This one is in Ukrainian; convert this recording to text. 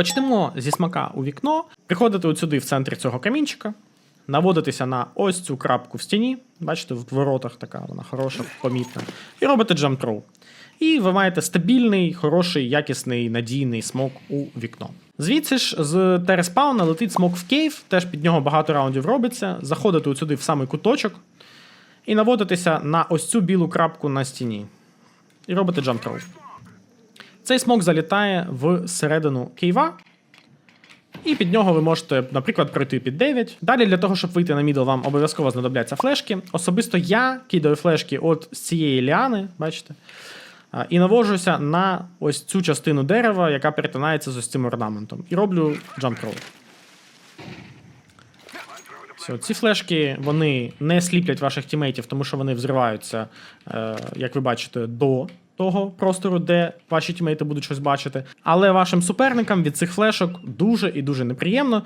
Почнемо зі смака у вікно, приходите от сюди в центрі цього камінчика, наводитеся на ось цю крапку в стіні. Бачите, в воротах така вона хороша, помітна. І робите джамп-троу. І ви маєте стабільний, хороший, якісний, надійний смок у вікно. Звідси ж з тереспауна летить смок в кейв, теж під нього багато раундів робиться. Заходите от сюди в самий куточок і наводитеся на ось цю білу крапку на стіні. І робите джамп-троу. Цей смок залітає в середину кейва, і під нього ви можете, наприклад, пройти під 9. Далі для того, щоб вийти на мідл, вам обов'язково знадобляться флешки. Особисто я кидаю флешки от з цієї ліани, бачите, і навожуся на ось цю частину дерева, яка перетинається з ось цим орнаментом. І роблю джамп-рол. Все, ці флешки вони не сліплять ваших тімейтів, тому що вони взриваються, е, як ви бачите, до того простору, де ваші тімейти будуть щось бачити. Але вашим суперникам від цих флешок дуже і дуже неприємно,